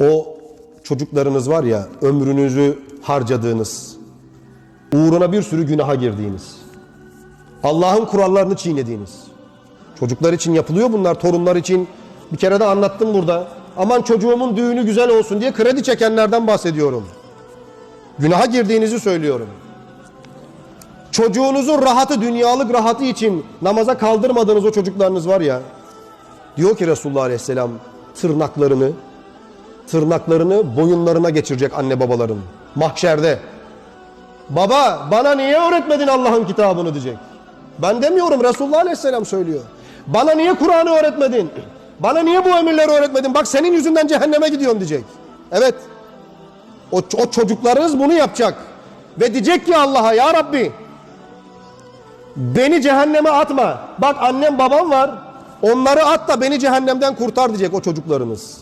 O çocuklarınız var ya ömrünüzü harcadığınız, uğruna bir sürü günaha girdiğiniz, Allah'ın kurallarını çiğnediğiniz. Çocuklar için yapılıyor bunlar, torunlar için. Bir kere de anlattım burada. Aman çocuğumun düğünü güzel olsun diye kredi çekenlerden bahsediyorum. Günaha girdiğinizi söylüyorum. Çocuğunuzun rahatı, dünyalık rahatı için namaza kaldırmadığınız o çocuklarınız var ya. Diyor ki Resulullah Aleyhisselam tırnaklarını, tırnaklarını boyunlarına geçirecek anne babaların. Mahşerde. Baba bana niye öğretmedin Allah'ın kitabını diyecek. Ben demiyorum Resulullah Aleyhisselam söylüyor. Bana niye Kur'an'ı öğretmedin? Bana niye bu emirleri öğretmedin? Bak senin yüzünden cehenneme gidiyorum diyecek. Evet. O, o çocuklarınız bunu yapacak. Ve diyecek ki Allah'a ya Rabbi beni cehenneme atma. Bak annem babam var. Onları at da beni cehennemden kurtar diyecek o çocuklarınız.